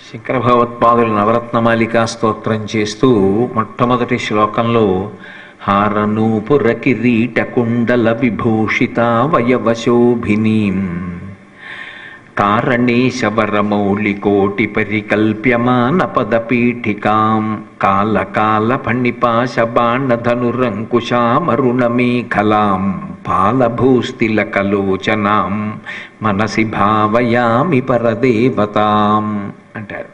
శంకర భగవత్పాదులు నవరత్నమాలికా స్తోత్రం చేస్తూ మొట్టమొదటి శ్లోకంలో హారనూపుర కిరీట కుండల విభూషిత వయవశోభినీం కారణేశవరమౌళి కోటి పరికల్ప్యమాన పదపీఠికాం. కాలకాల ఫణిపాశ బాణధనురంకుశామరుణమేఖలాం పాలభూస్థిలకలోచనాం మనసి భావయామి పరదేవతాం అంటారు.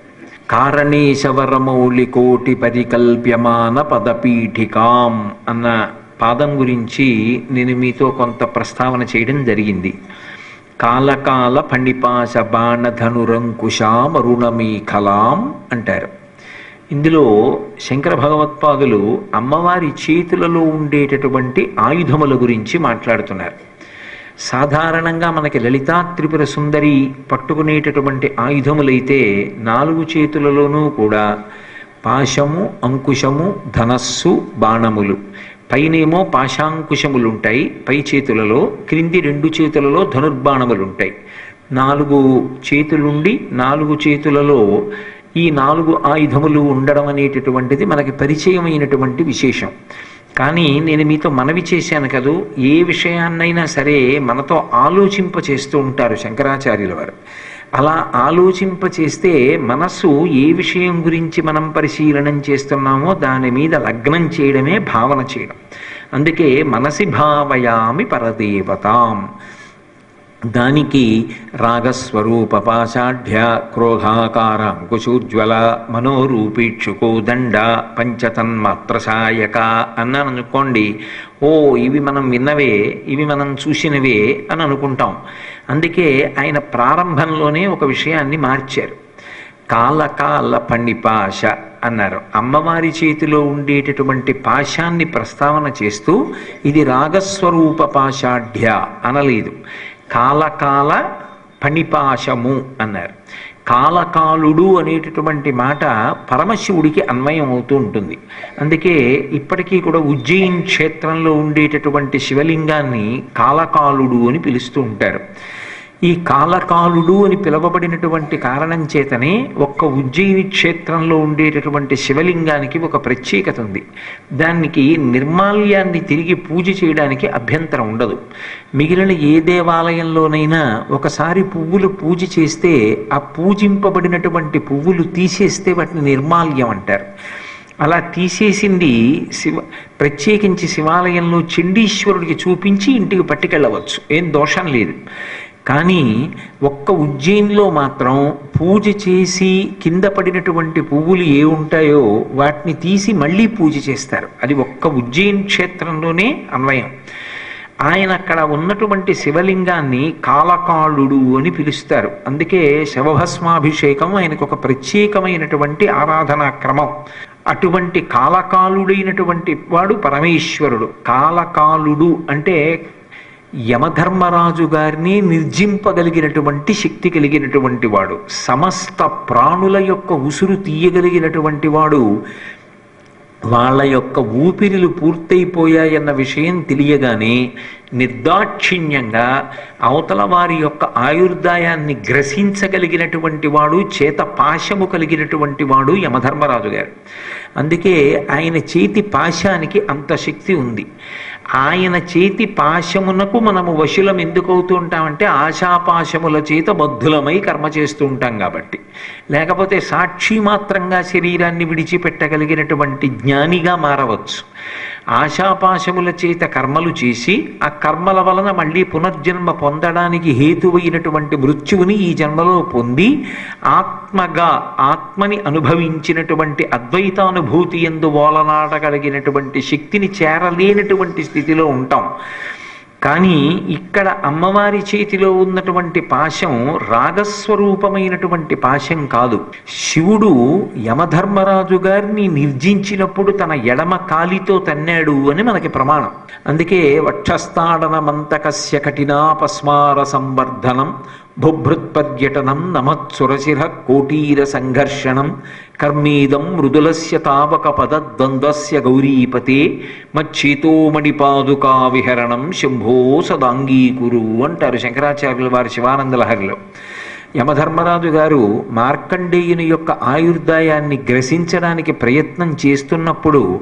కారణేశవరమౌళి కోటి పరికల్ప్యమాన పదపీఠికాం అన్న పాదం గురించి నేను మీతో కొంత ప్రస్తావన చేయడం జరిగింది. కాలకాల ఫణిపాశ బాణధనురంకుశామరుణమీఖలాం అంటారు. ఇందులో శంకర భగవత్పాదులు అమ్మవారి చేతులలో ఉండేటటువంటి ఆయుధముల గురించి మాట్లాడుతున్నారు. సాధారణంగా మనకి లలితా త్రిపుర సుందరి పట్టుకునేటటువంటి ఆయుధములైతే నాలుగు చేతులలోనూ కూడా పాశము అంకుశము ధనస్సు బాణములు పైనేమో పాశాంకుశములుంటాయి పై చేతులలో క్రింది రెండు చేతులలో ధనుర్బాణములుంటాయి. నాలుగు చేతులుండి నాలుగు చేతులలో ఈ నాలుగు ఆయుధములు ఉండడం అనేటటువంటిది మనకి పరిచయమైనటువంటి విశేషం. కానీ నేను మీతో మనవి చేశాను కదూ ఏ విషయాన్నైనా సరే మనతో ఆలోచింప చేస్తూ ఉంటారు శంకరాచార్యుల వారు. అలా ఆలోచింప చేస్తే మనస్సు ఏ విషయం గురించి మనం పరిశీలనం చేస్తున్నామో దాని మీద లగ్నం చేయడమే భావన చేయడం. అందుకే మనసి భావయామి పరదేవతాం. దానికి రాగస్వరూప పాషాఢ్య క్రోధాకార అంకుశోజ్వల మనోరూపీక్షుకో దండ పంచతన్మాత్రసాయక అన్నాను అనుకోండి ఓ ఇవి మనం విన్నవే ఇవి మనం చూసినవే అని అనుకుంటాం అందుకే ఆయన ప్రారంభంలోనే ఒక విషయాన్ని మార్చారు. కాలకాల పండిపాశ అన్నారు. అమ్మవారి చేతిలో ఉండేటటువంటి పాశాన్ని ప్రస్తావన చేస్తూ ఇది రాగస్వరూప పాషాఢ్య అనలేదు. కాలకాల పణిపాశము అన్నారు. కాలకాలుడు అనేటటువంటి మాట పరమశివుడికి అన్వయం అవుతూ ఉంటుంది. అందుకే ఇప్పటికీ కూడా ఉజ్జయిన్ క్షేత్రంలో ఉండేటటువంటి శివలింగాన్ని కాలకాలుడు అని పిలుస్తూ ఉంటారు. ఈ కాలకాలుడు అని పిలువబడినటువంటి కారణం చేతనే ఒక్క ఉజ్జయిని క్షేత్రంలో ఉండేటటువంటి శివలింగానికి ఒక ప్రత్యేకత ఉంది. దానికి నిర్మాల్యాన్ని తిరిగి పూజ చేయడానికి అభ్యంతరం ఉండదు. మిగిలిన ఏ దేవాలయంలోనైనా ఒకసారి పువ్వులు పూజ చేస్తే ఆ పూజింపబడినటువంటి పువ్వులు తీసేస్తే వాటిని నిర్మాల్యం అంటారు. అలా తీసేసింది శివ ప్రత్యేకించి శివాలయంలో చండీశ్వరుడికి చూపించి ఇంటికి పట్టుకెళ్ళవచ్చు. ఏం దోషం లేదు. కానీ ఒక్క ఉజ్జయిన్లో మాత్రం పూజ చేసి కింద పడినటువంటి పువ్వులు ఏ ఉంటాయో వాటిని తీసి మళ్ళీ పూజ చేస్తారు. అది ఒక్క ఉజ్జయిన్ క్షేత్రంలోనే అన్వయం. ఆయన అక్కడ ఉన్నటువంటి శివలింగాన్ని కాలకాలుడు అని పిలుస్తారు. అందుకే శవభస్మాభిషేకం ఆయనకు ఒక ప్రత్యేకమైనటువంటి ఆరాధనా క్రమం. అటువంటి కాలకాలుడైనటువంటి వాడు పరమేశ్వరుడు. కాలకాలుడు అంటే యమధర్మరాజు గారిని నిర్జింపగలిగినటువంటి శక్తి కలిగినటువంటి వాడు సమస్త ప్రాణుల యొక్క ఉసురు తీయగలిగినటువంటి వాడు వాళ్ళ యొక్క ఊపిరిలు పూర్తయిపోయాయన్న విషయం తెలియగానే నిర్దాక్షిణ్యంగా అవతల వారి యొక్క ఆయుర్దాయాన్ని గ్రసించగలిగినటువంటి వాడు చేత పాశము కలిగినటువంటి వాడు యమధర్మరాజు గారు. అందుకే ఆయన చేతి పాశానికి అంత శక్తి ఉంది. ఆయన చేతి పాశమునకు మనము వశులం ఎందుకు అవుతూ ఉంటామంటే ఆశాపాశముల చేత బద్ధులమై కర్మ చేస్తూ ఉంటాం కాబట్టి. లేకపోతే సాక్షి మాత్రంగా శరీరాన్ని విడిచిపెట్టగలిగినటువంటి జ్ఞానిగా మారవచ్చు. ఆశాపాశముల చేత కర్మలు చేసి ఆ కర్మల వలన మళ్ళీ పునర్జన్మ పొందడానికి హేతువైనటువంటి మృత్యువుని ఈ జన్మలో పొంది ఆత్మగా ఆత్మని అనుభవించినటువంటి అద్వైతానుభూతి ఎందు ఓలనాడగలిగినటువంటి శక్తిని చేరలేనటువంటి స్థితిలో ఉంటాం. కానీ ఇక్కడ అమ్మవారి చేతిలో ఉన్నటువంటి పాశం రాగస్వరూపమైనటువంటి పాశం కాదు. శివుడు యమధర్మరాజు గారిని నిర్జించినప్పుడు తన ఎడమ కాలితో తన్నాడు అని మనకి ప్రమాణం. అందుకే వక్షస్థాడన మంతకస్య కఠినాపస్మార సంవర్ధనం. బుభృత్పద్యటనం నమత్సురశిర కోటీర సంఘర్షణం. కర్మీదం మృదులస్య తావక పదద్వంద్వస్య గౌరీపతే మచ్చేతోమణిపాదుకా విహరణం శంభో సదాంగీకురు అంటారు శంకరాచార్యుల వారి శివానంద లహరిలో యమధర్మరాజు గారు మార్కండేయుని యొక్క ఆయుర్దాయాన్ని గ్రసించడానికి ప్రయత్నం చేస్తున్నప్పుడు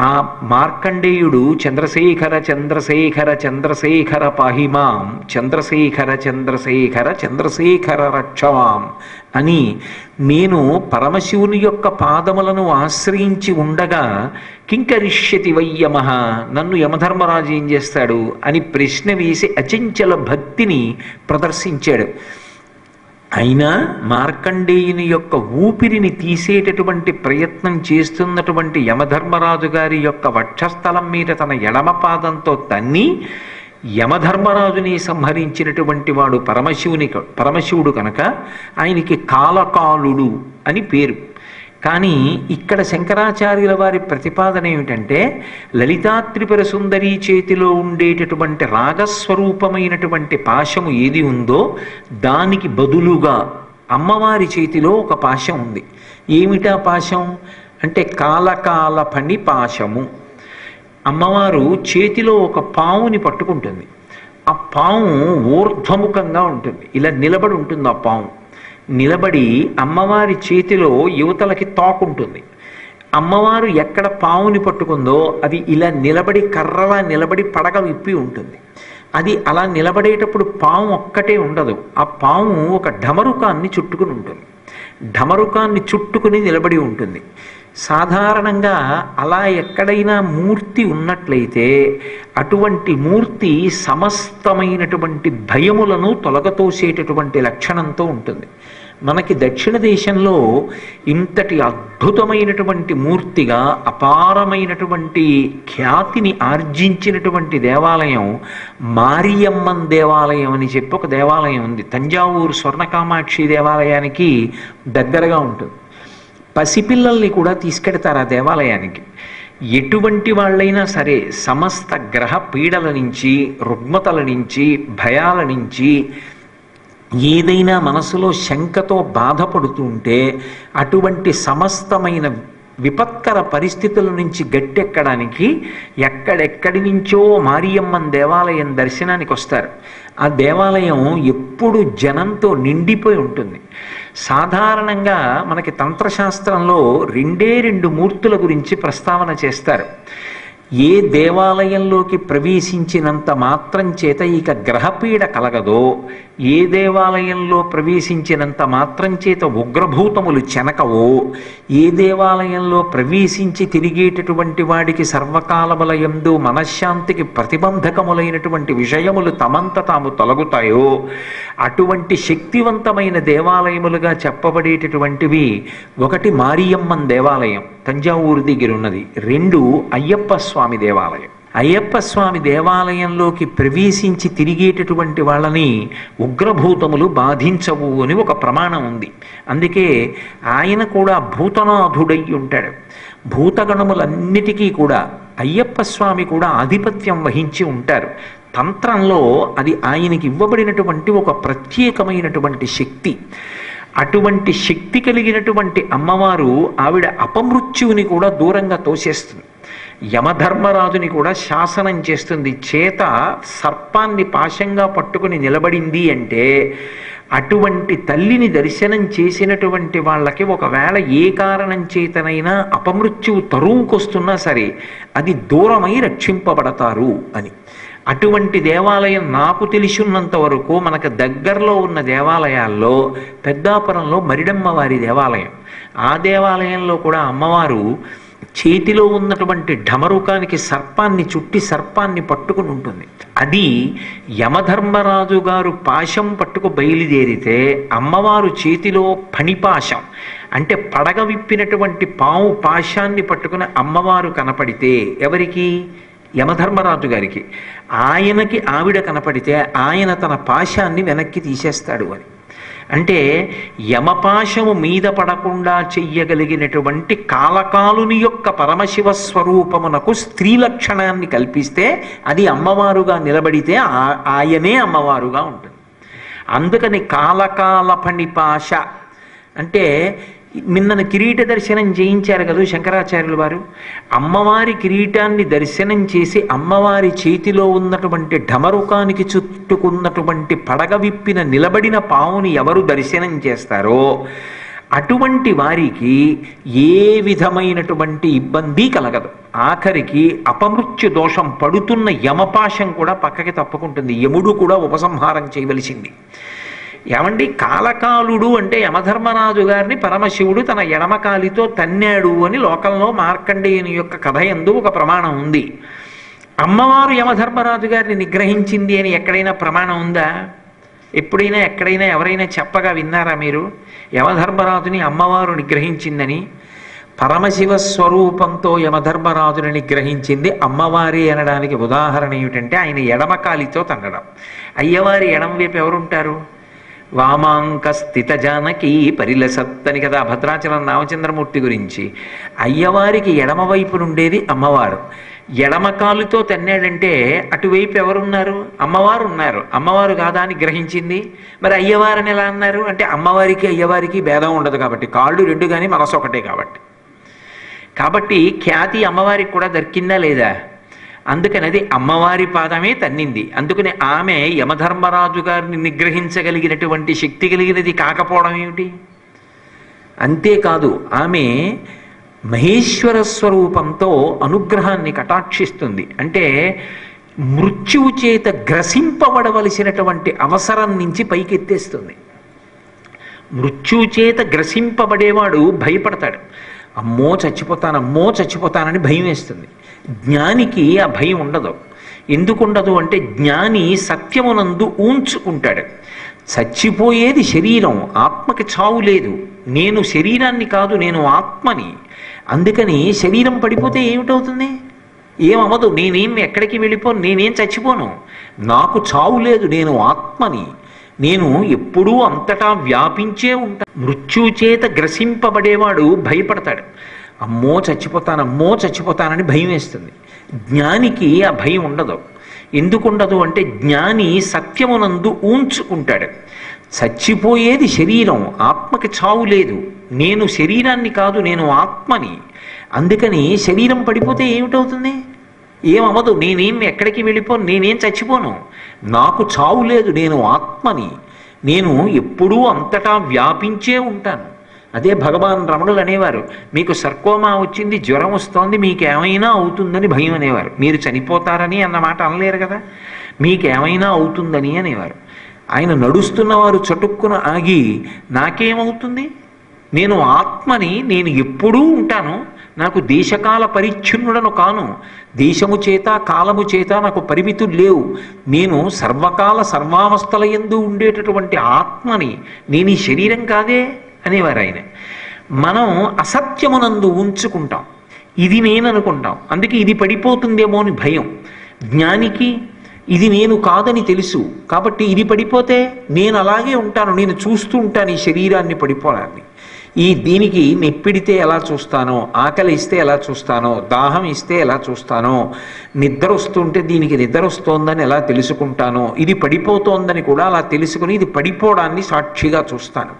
ఆ మార్కండేయుడు చంద్రశేఖర చంద్రశేఖర చంద్రశేఖర పాహిమాం చంద్రశేఖర చంద్రశేఖర చంద్రశేఖర రక్షమాం అని నేను పరమశివుని యొక్క పాదములను ఆశ్రయించి ఉండగా కింకరిష్యతి వయ్యమ నన్ను యమధర్మరాజు ఏం చేస్తాడు అని ప్రశ్న వేసి అచంచల భక్తిని ప్రదర్శించాడు. అయినా మార్కండేయుని యొక్క ఊపిరిని తీసేటటువంటి ప్రయత్నం చేస్తున్నటువంటి యమధర్మరాజు గారి యొక్క వక్షస్థలం మీద తన ఎడమ పాదంతో తన్ని యమధర్మరాజుని సంహరించినటువంటి వాడు పరమశివుని పరమశివుడు కనుక ఆయనకి కాలకాలుడు అని పేరు. కానీ ఇక్కడ శంకరాచార్యుల వారి ప్రతిపాదన ఏమిటంటే లలితాత్రిపుర సుందరి చేతిలో ఉండేటటువంటి రాగస్వరూపమైనటువంటి పాశము ఏది ఉందో దానికి బదులుగా అమ్మవారి చేతిలో ఒక పాశం ఉంది. ఏమిటా పాశం? అంటే కాలకాల పని పాశము. అమ్మవారు చేతిలో ఒక పావుని పట్టుకుంటుంది. ఆ పాము ఊర్ధ్వముఖంగా ఉంటుంది. ఇలా నిలబడి ఉంటుంది ఆ పాము నిలబడి అమ్మవారి చేతిలో యువతలకి తాకుంటుంది. అమ్మవారు ఎక్కడ పావుని పట్టుకుందో అది ఇలా నిలబడి కర్రలా నిలబడి పడగ విప్పి ఉంటుంది. అది అలా నిలబడేటప్పుడు పాము ఒక్కటే ఉండదు. ఆ పాము ఒక ఢమరుకాన్ని చుట్టుకుని ఉంటుంది. ఢమరుకాన్ని చుట్టుకుని నిలబడి ఉంటుంది. సాధారణంగా అలా ఎక్కడైనా మూర్తి ఉన్నట్లయితే అటువంటి మూర్తి సమస్తమైనటువంటి భయములను తొలగతోసేటటువంటి లక్షణంతో ఉంటుంది. మనకి దక్షిణ దేశంలో ఇంతటి అద్భుతమైనటువంటి మూర్తిగా అపారమైనటువంటి ఖ్యాతిని ఆర్జించినటువంటి దేవాలయం మారియమ్మన్ దేవాలయం అని చెప్పి ఒక దేవాలయం ఉంది. తంజావూరు స్వర్ణకామాక్షి దేవాలయానికి దగ్గరగా ఉంటుంది. పసిపిల్లల్ని కూడా తీసుకెడతారు ఆ దేవాలయానికి. ఎటువంటి వాళ్ళైనా సరే సమస్త గ్రహ పీడల నుంచి రుగ్మతల నుంచి భయాల నుంచి ఏదైనా మనసులో శంకతో బాధపడుతుంటే అటువంటి సమస్తమైన విపత్కర పరిస్థితుల నుంచి గట్టెక్కడానికి ఎక్కడెక్కడి నుంచో మారియమ్మన్ దేవాలయం దర్శనానికి వస్తారు. ఆ దేవాలయం ఎప్పుడు జనంతో నిండిపోయి ఉంటుంది. సాధారణంగా మనకి తంత్రశాస్త్రంలో రెండే రెండు మూర్తుల గురించి ప్రస్తావన చేస్తారు. ఏ దేవాలయంలోకి ప్రవేశించినంత మాత్రం చేత ఇక గ్రహపీడ కలగదో ఏ దేవాలయంలో ప్రవేశించినంత మాత్రం చేత ఉగ్రభూతములు చెనకవో ఏ దేవాలయంలో ప్రవేశించి తిరిగేటటువంటి వాడికి సర్వకాలములయందు మనశ్శాంతికి ప్రతిబంధకములైనటువంటి విషయములు తమంత తాము తొలగుతాయో అటువంటి శక్తివంతమైన దేవాలయములుగా చెప్పబడేటటువంటివి ఒకటి మారియమ్మన్ దేవాలయం. తంజావూరు దగ్గర ఉన్నది. రెండు అయ్యప్ప స్వామి దేవాలయం. అయ్యప్ప స్వామి దేవాలయంలోకి ప్రవేశించి తిరిగేటటువంటి వాళ్ళని ఉగ్రభూతములు బాధించవు అని ఒక ప్రమాణం ఉంది. అందుకే ఆయన కూడా భూతనాథుడై ఉంటాడు. భూతగణములన్నిటికీ కూడా అయ్యప్ప స్వామి కూడా ఆధిపత్యం వహించి ఉంటారు. తంత్రంలో అది ఆయనకి ఇవ్వబడినటువంటి ఒక ప్రత్యేకమైనటువంటి శక్తి. అటువంటి శక్తి కలిగినటువంటి అమ్మవారు ఆవిడ అపమృత్యువుని కూడా దూరంగా తోసేస్తుంది. యమధర్మరాజుని కూడా శాసనం చేస్తుంది. చేత సర్పాన్ని పాశంగా పట్టుకుని నిలబడింది అంటే అటువంటి తల్లిని దర్శనం చేసినటువంటి వాళ్ళకి ఒకవేళ ఏ కారణం చేతనైనా అపమృత్యువు తరువుకొస్తున్నా సరే అది దూరమై రక్షింపబడతారు అని. అటువంటి దేవాలయం నాకు తెలిసినంత వరకు మనకు దగ్గరలో ఉన్న దేవాలయాల్లో పెద్దాపురంలో మరిడమ్మవారి దేవాలయం. ఆ దేవాలయంలో కూడా అమ్మవారు చేతిలో ఉన్నటువంటి ఢమరుకానికి సర్పాన్ని చుట్టి సర్పాన్ని పట్టుకుని ఉంటుంది. అది యమధర్మరాజు గారు పాశం పట్టుకు బయలుదేరితే అమ్మవారు చేతిలో పనిపాశం అంటే పడగ విప్పినటువంటి పాము పాశాన్ని పట్టుకుని అమ్మవారు కనపడితే ఎవరికి? యమధర్మరాజు గారికి ఆయనకి ఆవిడ కనపడితే ఆయన తన పాశాన్ని వెనక్కి తీసేస్తాడు అని. అంటే యమపాశము మీద పడకుండా చెయ్యగలిగినటువంటి కాలకాలుని యొక్క పరమశివ స్వరూపమునకు స్త్రీ లక్షణాన్ని కల్పిస్తే అది అమ్మవారుగా నిలబడితే ఆ- ఆయనే అమ్మవారుగా ఉంటుంది. అందుకని కాలకాల పణిపాశ అంటే నిన్నను కిరీట దర్శనం చేయించారు కదా శంకరాచార్యులు వారు. అమ్మవారి కిరీటాన్ని దర్శనం చేసి అమ్మవారి చేతిలో ఉన్నటువంటి ఢమరుకానికి చుట్టుకున్నటువంటి పడగ విప్పిన నిలబడిన పావుని ఎవరు దర్శనం చేస్తారో? అటువంటి వారికి ఏ విధమైనటువంటి ఇబ్బంది కలగదు. ఆఖరికి అపమృత్యు దోషం పడుతున్న యమపాశం కూడా పక్కకి తప్పుకుంటుంది. యముడు కూడా ఉపసంహారం చేయవలసింది. ఏమండి కాలకాలుడు అంటే యమధర్మరాజు గారిని పరమశివుడు తన ఎడమకాలితో తన్నాడు అని లోకంలో మార్కండేయుని యొక్క కథ ఎందు ఒక ప్రమాణం ఉంది. అమ్మవారు యమధర్మరాజు గారిని నిగ్రహించింది అని ఎక్కడైనా ప్రమాణం ఉందా? ఎప్పుడైనా ఎక్కడైనా ఎవరైనా చెప్పగా విన్నారా మీరు? యమధర్మరాజుని అమ్మవారు నిగ్రహించిందని పరమశివ స్వరూపంతో యమధర్మరాజుని నిగ్రహించింది అమ్మవారి అనడానికి ఉదాహరణ ఏమిటంటే ఆయన ఎడమకాలితో తన్నడం. అయ్యవారి ఎడమ వైపు ఎవరుంటారు? వామాంక స్థిత జానకి పరిలసత్తని కదా భద్రాచలం రామచంద్రమూర్తి గురించి. అయ్యవారికి ఎడమవైపు నుండేది అమ్మవారు. ఎడమ కాలుతో తన్నాడంటే అటువైపు ఎవరున్నారు? అమ్మవారు ఉన్నారు అమ్మవారు కాదా అని గ్రహించింది. మరి అయ్యవారని ఎలా అన్నారు? అంటే అమ్మవారికి అయ్యవారికి భేదం ఉండదు కాబట్టి. కాళ్ళు రెండు కానీ మనసు ఒకటే కాబట్టి. కాబట్టి ఖ్యాతి అమ్మవారికి కూడా దొరికిందా లేదా? అందుకని అది అమ్మవారి పాదమే తన్నింది. అందుకని ఆమె యమధర్మరాజు గారిని నిగ్రహించగలిగినటువంటి శక్తి కలిగినది కాకపోవడం ఏమిటి? అంతేకాదు ఆమె మహేశ్వర స్వరూపంతో అనుగ్రహాన్ని కటాక్షిస్తుంది. అంటే మృత్యువు చేత గ్రసింపబడవలసినటువంటి అవసరం నుంచి పైకెత్తేస్తుంది. మృత్యువు చేత గ్రసింపబడేవాడు భయపడతాడు. అమ్మో చచ్చిపోతాను అమ్మో చచ్చిపోతానని భయం వేస్తుంది జ్ఞానికి ఆ భయం ఉండదు. ఎందుకు ఉండదు అంటే జ్ఞాని సత్యమునందు ఊంచుకుంటాడు. చచ్చిపోయేది శరీరం ఆత్మకి చావు లేదు. నేను శరీరాన్ని కాదు నేను ఆత్మని. అందుకని శరీరం పడిపోతే ఏమిటవుతుంది? ఏమవ్వదు నేనేం ఎక్కడికి వెళ్ళిపోను నేనేం చచ్చిపోను. నాకు చావు లేదు నేను ఆత్మని. నేను ఎప్పుడూ అంతటా వ్యాపించే ఉంటా. మృత్యు చేత గ్రసింపబడేవాడు భయపడతాడు. అమ్మో చచ్చిపోతాను అమ్మో చచ్చిపోతానని భయం వేస్తుంది. జ్ఞానికి ఆ భయం ఉండదు. ఎందుకు ఉండదు అంటే జ్ఞాని సత్యమునందు ఊంచుకుంటాడు. చచ్చిపోయేది శరీరం ఆత్మకి చావు లేదు. నేను శరీరాన్ని కాదు నేను ఆత్మని. అందుకని శరీరం పడిపోతే ఏమిటవుతుంది? ఏమవ్వదు నేనేం ఎక్కడికి వెళ్ళిపోను నేనేం చచ్చిపోను. నాకు చావు లేదు నేను ఆత్మని. నేను ఎప్పుడూ అంతటా వ్యాపించే ఉంటాను. అదే భగవాన్ రమణులు అనేవారు. మీకు సర్కోమా వచ్చింది జ్వరం వస్తోంది మీకేమైనా అవుతుందని భయం అనేవారు. మీరు చనిపోతారని అన్నమాట అనలేరు కదా. మీకేమైనా అవుతుందని అనేవారు. ఆయన నడుస్తున్నవారు చటుక్కున ఆగి నాకేమవుతుంది? నేను ఆత్మని నేను ఎప్పుడూ ఉంటాను. నాకు దేశకాల పరిచ్ఛిన్నుడను కాను. దేశము చేత కాలము చేత నాకు పరిమితులు లేవు. నేను సర్వకాల సర్వావస్థల ఎందు ఉండేటటువంటి ఆత్మని నేను ఈ శరీరం కాదే? అనేవారు ఆయన మనం అసత్యమునందు ఉంచుకుంటాం. ఇది నేను అనుకుంటాం అందుకే ఇది పడిపోతుందేమో అని భయం. జ్ఞానికి ఇది నేను కాదని తెలుసు. కాబట్టి ఇది పడిపోతే నేను అలాగే ఉంటాను. నేను చూస్తూ ఉంటాను ఈ శరీరాన్ని పడిపోవాలని ఈ దీనికి నెప్పిడితే ఎలా చూస్తానో ఆకలి ఇస్తే ఎలా చూస్తానో దాహం ఇస్తే ఎలా చూస్తానో నిద్ర వస్తుంటే దీనికి నిద్ర వస్తోందని ఎలా తెలుసుకుంటానో ఇది పడిపోతోందని కూడా అలా తెలుసుకుని ఇది పడిపోవడాన్ని సాక్షిగా చూస్తాను.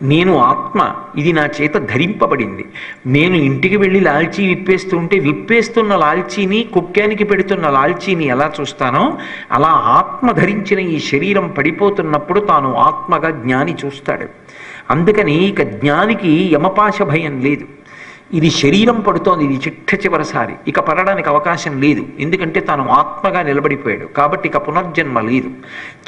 నేను ఆత్మ. ఇది నా చేత ధరింపబడింది. నేను ఇంటికి వెళ్ళి లాల్చీ విప్పేస్తుంటే విప్పేస్తున్న లాల్చీని కుక్కానికి పెడుతున్న లాల్చీని ఎలా చూస్తానో అలా ఆత్మ ధరించిన ఈ శరీరం పడిపోతున్నప్పుడు తాను ఆత్మగా జ్ఞాని చూస్తాడు. అందుకని ఇక జ్ఞానికి యమపాశ భయం లేదు. ఇది శరీరం పడుతోంది ఇది చిట్ట చివరిసారి. ఇక పడడానికి అవకాశం లేదు. ఎందుకంటే తాను ఆత్మగా నిలబడిపోయాడు. కాబట్టి ఇక పునర్జన్మ లేదు.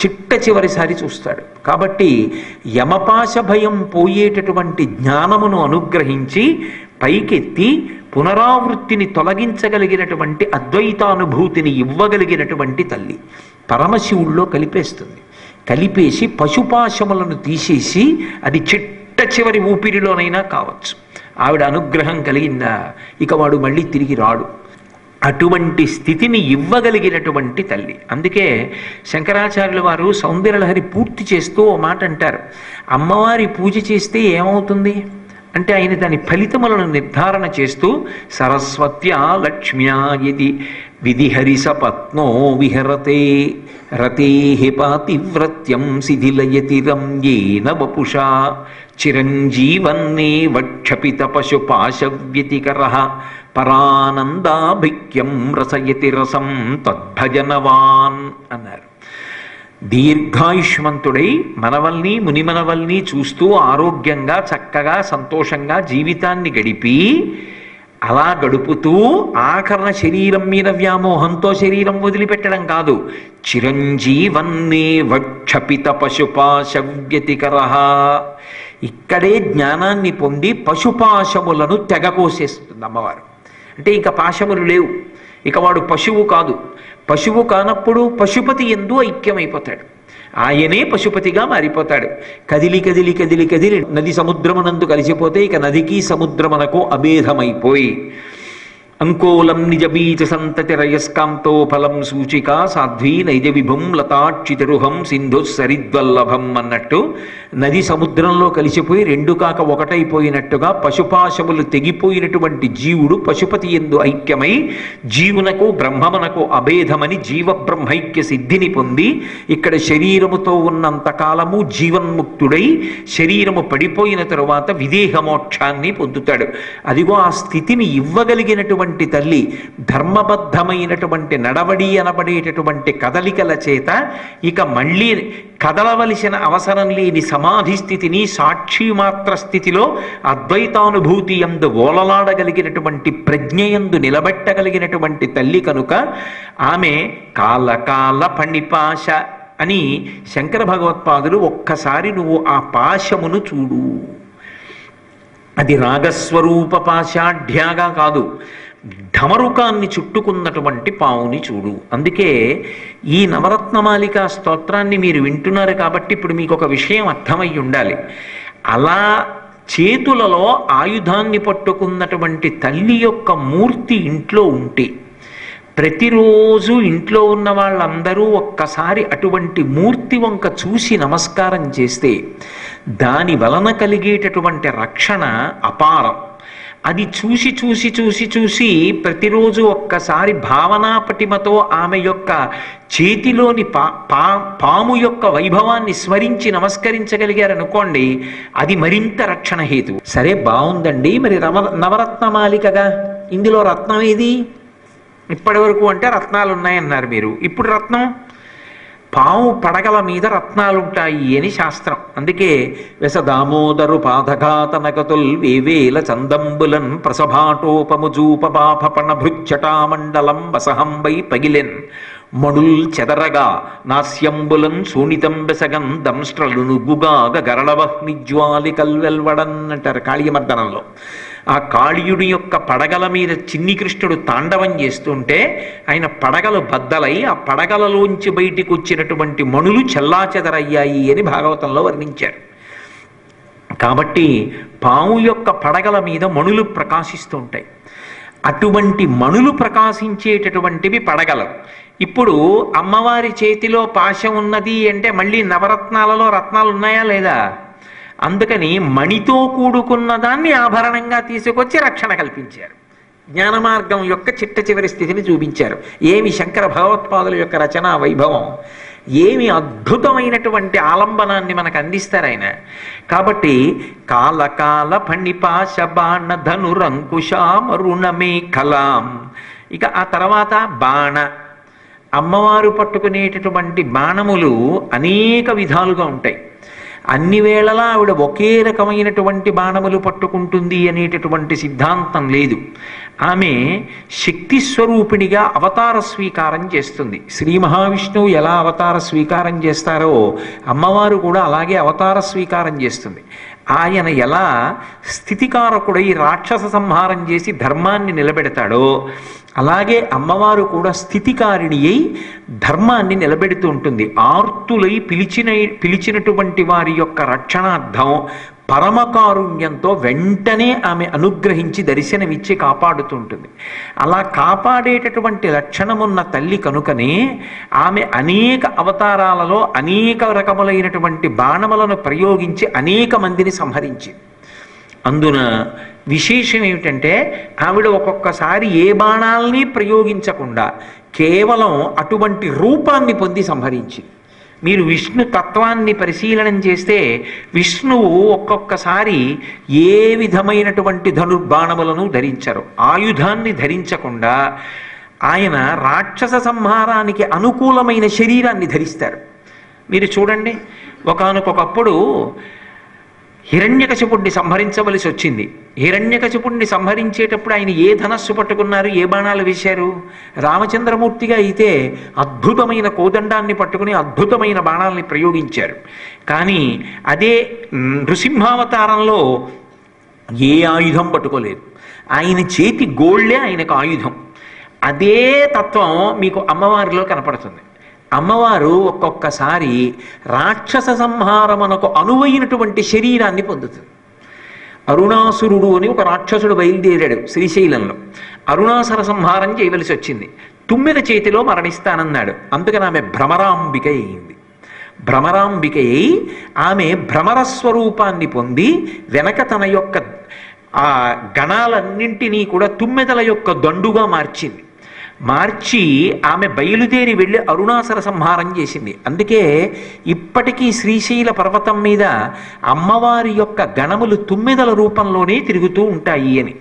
చిట్ట చివరిసారి చూస్తాడు. కాబట్టి యమపాశ భయం పోయేటటువంటి జ్ఞానమును అనుగ్రహించి పైకెత్తి పునరావృత్తిని తొలగించగలిగినటువంటి అద్వైతానుభూతిని ఇవ్వగలిగినటువంటి తల్లి పరమశివుల్లో కలిపేస్తుంది. కలిపేసి పశుపాశములను తీసేసి అది చిట్ట చివరి ఊపిరిలోనైనా కావచ్చు. ఆవిడ అనుగ్రహం కలిగిందా? ఇక వాడు మళ్ళీ తిరిగి రాడు. అటువంటి స్థితిని ఇవ్వగలిగినటువంటి తల్లి. అందుకే శంకరాచార్యుల వారు సౌందర్యలహరి పూర్తి చేస్తూ ఓ మాట అంటారు. అమ్మవారి పూజ చేస్తే ఏమవుతుంది? అంటే ఆయన దాని ఫలితములను నిర్ధారణ చేస్తూ సరస్వత్యా లక్ష్మ్యా ఇది విధిహరిస పత్నో విహరతే రతే పాతివ్రత్యం శిథిలయతి రమ్యేన వపుషా చిరంజీవన్నే వక్షపిత పశు పాశవ్యతికర పరానందాభిక్యం రసయతి రసం తద్భజనవాన్ అన్నారు. దీర్ఘాయుష్మంతుడై మనవల్ని మునిమనవల్ని చూస్తూ ఆరోగ్యంగా చక్కగా సంతోషంగా జీవితాన్ని గడిపి అలా గడుపుతూ ఆకరణ శరీరం మీద వ్యామోహంతో శరీరం వదిలిపెట్టడం కాదు. చిరంజీవన్నే వక్షపిత పశుపాశవ్యతికర ఇక్కడే జ్ఞానాన్ని పొంది పశుపాశములను తెగకోసేస్తుంది అమ్మవారు. అంటే ఇంకా పాశములు లేవు. ఇక వాడు పశువు కాదు. పశువు కానప్పుడు పశుపతి ఎందు ఐక్యమైపోతాడు. ఆయనే పశుపతిగా మారిపోతాడు. కదిలి కదిలి కదిలి కదిలి నది సముద్రమునందు కలిసిపోతే ఇక నదికి సముద్రమునకు అభేదమైపోయి అంకోలం నిజ బీజ సంతతి రయస్కాంతో ఫలం సూచిక సాధ్వీ నైజ విభుం లతాక్షితిరుహం సింధు సరిద్వల్లభం అన్నట్టు. నది సముద్రంలో కలిసిపోయి రెండు కాక ఒకటైపోయినట్టుగా పశుపాశములు తెగిపోయినటువంటి జీవుడు పశుపతి ఎందు ఐక్యమై జీవునకు బ్రహ్మమునకు అభేదమని జీవ బ్రహ్మైక్య సిద్ధిని పొంది ఇక్కడ శరీరముతో ఉన్నంత కాలము జీవన్ముక్తుడై శరీరము పడిపోయిన తరువాత విదేహమోక్షాన్ని పొందుతాడు. అదిగో ఆ స్థితిని ఇవ్వగలిగినటువంటి తల్లి ధర్మబద్ధమైనటువంటి నడవడి అనబడేటటువంటి కదలికల చేత ఇక మళ్ళీ కదలవలసిన అవసరం లేని సమాధి స్థితిని సాక్షి మాత్ర స్థితిలో అద్వైతానుభూతి ఎందు ఓలలాడగలిగినటువంటి ప్రజ్ఞయందు నిలబెట్టగలిగినటువంటి తల్లి కనుక ఆమె కాలకాల పణిపాశ అని శంకర భగవత్పాదులు ఒక్కసారి నువ్వు ఆ పాశమును చూడు. అది రాగస్వరూప పాశాఢ్యాగా కాదు. ఢమరుకాన్ని చుట్టుకున్నటువంటి పావుని చూడు. అందుకే ఈ నవరత్నమాలిక స్తోత్రాన్ని మీరు వింటున్నారు కాబట్టి ఇప్పుడు మీకు ఒక విషయం అర్థమై ఉండాలి. అలా చేతులలో ఆయుధాన్ని పట్టుకున్నటువంటి తల్లి యొక్క మూర్తి ఇంట్లో ఉంటే ప్రతిరోజు ఇంట్లో ఉన్న వాళ్ళందరూ ఒక్కసారి అటువంటి మూర్తి వంక చూసి నమస్కారం చేస్తే దాని వలన కలిగేటటువంటి రక్షణ అపారం. అది చూసి చూసి చూసి చూసి ప్రతిరోజు ఒక్కసారి భావనా పటిమతో ఆమె యొక్క చేతిలోని పా పా పాము యొక్క వైభవాన్ని స్మరించి నమస్కరించగలిగారనుకోండి అది మరింత రక్షణ హేతు. సరే బాగుందండి మరి రవ నవరత్నమాలికగా ఇందులో రత్నం ఏది? ఇప్పటి వరకు అంటే రత్నాలు ఉన్నాయన్నారు మీరు. ఇప్పుడు రత్నం? పాము పడగల మీద రత్నాలుంటాయి అని శాస్త్రం. అందుకే వెస దామోదరు పాదఘాతనగతుల్ వేవేల చందంబులన్ ప్రసభాటోపము జూపబాపణ భృచ్చటామండలం వసహంబై పగిలెన్. మడుల్ చెదరగా నాస్యంబులన్ శూణితం బెసగన్ దంష్ట్రలు నుగ్గుగాగ గరళవహ్నిజ్వాలి కల్వెల్వడన్ అంటారు కాళీయమర్దనంలో. ఆ కాళీయుడి యొక్క పడగల మీద చిన్ని కృష్ణుడు తాండవం చేస్తుంటే ఆయన పడగలు బద్దలై ఆ పడగలలోంచి బయటికి వచ్చినటువంటి మణులు చెల్లాచెదరయ్యాయి అని భాగవతంలో వర్ణించారు. కాబట్టి పాము యొక్క పడగల మీద మణులు ప్రకాశిస్తూ ఉంటాయి. అటువంటి మణులు ప్రకాశించేటటువంటివి పడగలవు ఇప్పుడు అమ్మవారి చేతిలో పాశం ఉన్నది అంటే మళ్ళీ నవరత్నాలలో రత్నాలు ఉన్నాయా లేదా? అందుకని మణితో కూడుకున్న దాన్ని ఆభరణంగా తీసుకొచ్చి రక్షణ కల్పించారు. జ్ఞాన మార్గం యొక్క చిట్ట చివరి స్థితిని చూపించారు. ఏమి శంకర భగవత్పాదుల యొక్క రచనా వైభవం ఏమి అద్భుతమైనటువంటి ఆలంబనాన్ని మనకు అందిస్తారు ఆయన. కాబట్టి కాలకాల ఫణిపాశ బాణ ధనురంకుశామరుణమే కలాం. ఇక ఆ తర్వాత బాణ. అమ్మవారు పట్టుకునేటటువంటి బాణములు అనేక విధాలుగా ఉంటాయి. అన్ని వేళలా ఆవిడ ఒకే రకమైనటువంటి బాణములు పట్టుకుంటుంది అనేటటువంటి సిద్ధాంతం లేదు. ఆమె శక్తి స్వరూపిణిగా అవతార స్వీకారం చేస్తుంది. శ్రీ మహావిష్ణువు ఎలా అవతార స్వీకారం చేస్తారో అమ్మవారు కూడా అలాగే అవతార స్వీకారం చేస్తుంది. ఆయన ఎలా స్థితికారకుడై రాక్షస సంహారం చేసి ధర్మాన్ని నిలబెడతాడో అలాగే అమ్మవారు కూడా స్థితికారిణి అయి ధర్మాన్ని నిలబెడుతూ ఉంటుంది. ఆర్తులై పిలిచిన పిలిచినటువంటి వారి యొక్క రక్షణార్థం పరమకారుణ్యంతో వెంటనే ఆమె అనుగ్రహించి దర్శనమిచ్చి కాపాడుతుంటుంది. అలా కాపాడేటటువంటి లక్షణమున్న తల్లి కనుకనే ఆమె అనేక అవతారాలలో అనేక రకములైనటువంటి బాణములను ప్రయోగించి అనేక మందిని సంహరించింది. అందున విశేషం ఏమిటంటే ఆవిడ ఒక్కొక్కసారి ఏ బాణాలని ప్రయోగించకుండా కేవలం అటువంటి రూపాన్ని పొంది సంహరించింది. మీరు విష్ణు తత్వాన్ని పరిశీలనం చేస్తే విష్ణువు ఒక్కొక్కసారి ఏ విధమైనటువంటి ధనుర్బాణములను ధరించరు. ఆయుధాన్ని ధరించకుండా ఆయన రాక్షస సంహారానికి అనుకూలమైన శరీరాన్ని ధరిస్తారు. మీరు చూడండి ఒకనకొకప్పుడు హిరణ్యకశిపుణ్ణి సంహరించవలసి వచ్చింది. హిరణ్యకశిపుణ్ణి సంహరించేటప్పుడు ఆయన ఏ ధనస్సు పట్టుకున్నారు? ఏ బాణాలు వేశారు? రామచంద్రమూర్తిగా అయితే అద్భుతమైన కోదండాన్ని పట్టుకుని అద్భుతమైన బాణాలని ప్రయోగించారు. కానీ అదే నృసింహావతారంలో ఏ ఆయుధం పట్టుకోలేదు. ఆయన చేతి గోళ్ళే ఆయనకు ఆయుధం. అదే తత్వం మీకు అమ్మవారిలో కనపడుతుంది. అమ్మవారు ఒక్కొక్కసారి రాక్షస సంహారమునకు అనువైనటువంటి శరీరాన్ని పొందుతుంది. అరుణాసురుడు అని ఒక రాక్షసుడు బయలుదేరాడు శ్రీశైలంలో. అరుణాసుర సంహారం చేయవలసి వచ్చింది. తుమ్మెద చేతిలో మరణిస్తానన్నాడు. అందుకని ఆమె భ్రమరాంబిక అయింది. భ్రమరాంబిక అయి ఆమె భ్రమర స్వరూపాన్ని పొంది వెనక తన యొక్క ఆ గణాలన్నింటినీ కూడా తుమ్మెదల యొక్క దండుగా మార్చింది. మార్చి ఆమె బయలుదేరి వెళ్ళి అరుణాసర సంహారం చేసింది. అందుకే ఇప్పటికీ శ్రీశైల పర్వతం మీద అమ్మవారి యొక్క గణములు తుమ్మెదల రూపంలోనే తిరుగుతూ ఉంటాయి అని.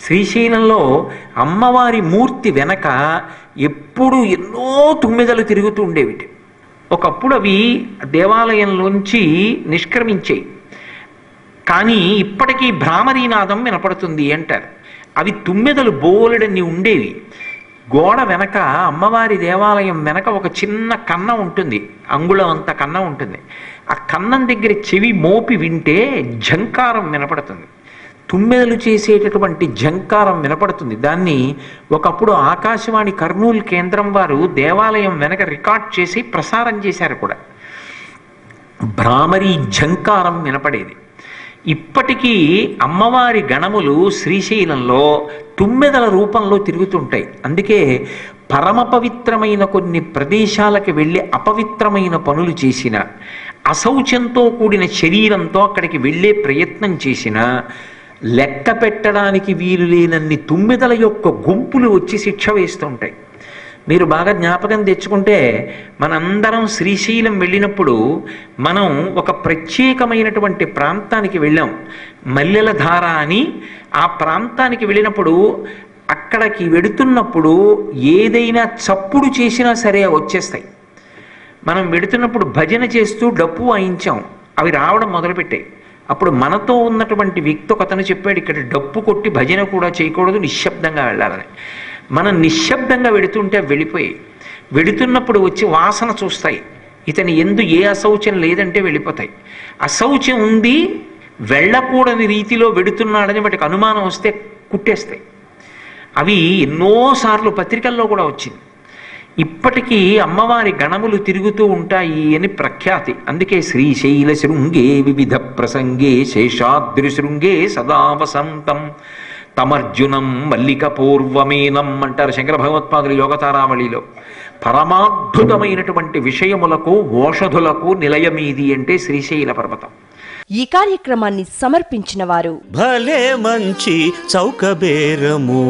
శ్రీశైలంలో అమ్మవారి మూర్తి వెనక ఎప్పుడు ఎన్నో తుమ్మెదలు తిరుగుతూ ఉండేవి ఒకప్పుడు అవి దేవాలయంలోంచి నిష్క్రమించాయి. కానీ ఇప్పటికీ భ్రామరీనాదం వినపడుతుంది అంటారు. అవి తుమ్మెదలు బోలెడన్ని ఉండేవి. గోడ వెనక అమ్మవారి దేవాలయం వెనక ఒక చిన్న కన్న ఉంటుంది. అంగుళం అంత కన్న ఉంటుంది. ఆ కన్నం దగ్గర చెవి మోపి వింటే జంకారం వినపడుతుంది. తుమ్మెదలు చేసేటటువంటి జంకారం వినపడుతుంది. దాన్ని ఒకప్పుడు ఆకాశవాణి కర్నూలు కేంద్రం వారు దేవాలయం వెనక రికార్డ్ చేసి ప్రసారం చేశారు కూడా. భ్రామరీ జంకారం వినపడేది. ఇప్పటికీ అమ్మవారి గణములు శ్రీశైలంలో తుమ్మెదల రూపంలో తిరుగుతుంటాయి. అందుకే పరమ పవిత్రమైన కొన్ని ప్రదేశాలకు వెళ్ళి అపవిత్రమైన పనులు చేసిన అశౌచంతో కూడిన శరీరంతో అక్కడికి వెళ్ళే ప్రయత్నం చేసిన లెక్క పెట్టడానికి వీలు లేనన్ని తుమ్మెదల యొక్క గుంపులు వచ్చి శిక్ష వేస్తుంటాయి. మీరు బాగా జ్ఞాపకం తెచ్చుకుంటే మనందరం శ్రీశైలం వెళ్ళినప్పుడు మనం ఒక ప్రత్యేకమైనటువంటి ప్రాంతానికి వెళ్ళాం. మల్లెల ధార అని ఆ ప్రాంతానికి వెళ్ళినప్పుడు అక్కడికి వెడుతున్నప్పుడు ఏదైనా చప్పుడు చేసినా సరే వచ్చేస్తాయి. మనం వెడుతున్నప్పుడు భజన చేస్తూ డప్పు వాయించాం. అవి రావడం మొదలుపెట్టాయి. అప్పుడు మనతో ఉన్నటువంటి వ్యక్తి ఒక అతను చెప్పాడు ఇక్కడ డప్పు కొట్టి భజన కూడా చేయకూడదు నిశ్శబ్దంగా వెళ్ళాలని. మనం నిశ్శబ్దంగా వెడుతుంటే వెళ్ళిపోయి వెడుతున్నప్పుడు వచ్చి వాసన చూస్తాయి. ఇతని ఎందు ఏ అశౌచం లేదంటే వెళ్ళిపోతాయి. అశౌచం ఉంది వెళ్ళకూడని రీతిలో వెడుతున్నాడని వాటికి అనుమానం వస్తే కుట్టేస్తాయి. అవి ఎన్నోసార్లు పత్రికల్లో కూడా వచ్చింది. ఇప్పటికీ అమ్మవారి గణములు తిరుగుతూ ఉంటాయి అని ప్రఖ్యాతి. అందుకే శ్రీశైల శృంగే వివిధ ప్రసంగే శేషాద్రి శృంగే సదావసంతం. తమర్జునం మల్లిక పూర్వమేనం అంటారు శంకర భగవత్పాదుల యోగతారావళిలో పరమాద్భుతమైనటువంటి విషయములకు ఓషధులకు నిలయమీది అంటే శ్రీశైల పర్వతం. ఈ కార్యక్రమాన్ని సమర్పించిన వారు భలే మంచి చౌకబేరము